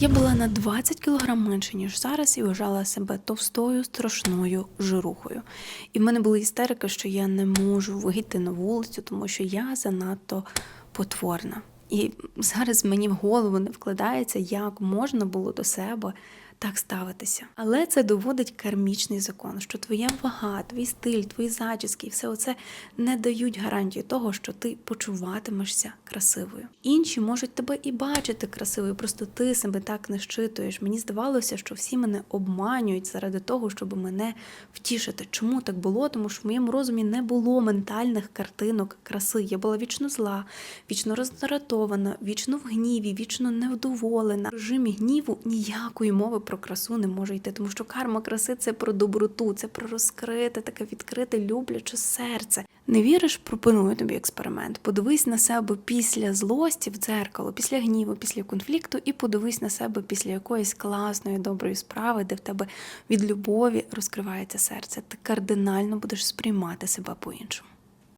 Я була на 20 кг менше, ніж зараз, і вважала себе товстою, страшною жирухою. І в мене були істерики, що я не можу вийти на вулицю, тому що я занадто потворна. І зараз мені в голову не вкладається, як можна було до себе так ставитися. Але це доводить кармічний закон, що твоя вага, твій стиль, твої зачіски і все оце не дають гарантії того, що ти почуватимешся красивою. Інші можуть тебе і бачити красивою, просто ти себе так не щитуєш. Мені здавалося, що всі мене обманюють заради того, щоб мене втішити. Чому так було? Тому що в моєму розумі не було ментальних картинок краси. Я була вічно зла, вічно роздратована, вічно в гніві, вічно невдоволена. В режимі гніву ніякої мови про красу не може йти, тому що карма краси це про доброту, це про розкрите, таке відкрите, любляче серце. Не віриш, пропоную тобі експеримент. Подивись на себе після злості в дзеркало, після гніву, після конфлікту, і подивись на себе після якоїсь класної, доброї справи, де в тебе від любові розкривається серце. Ти кардинально будеш сприймати себе по-іншому.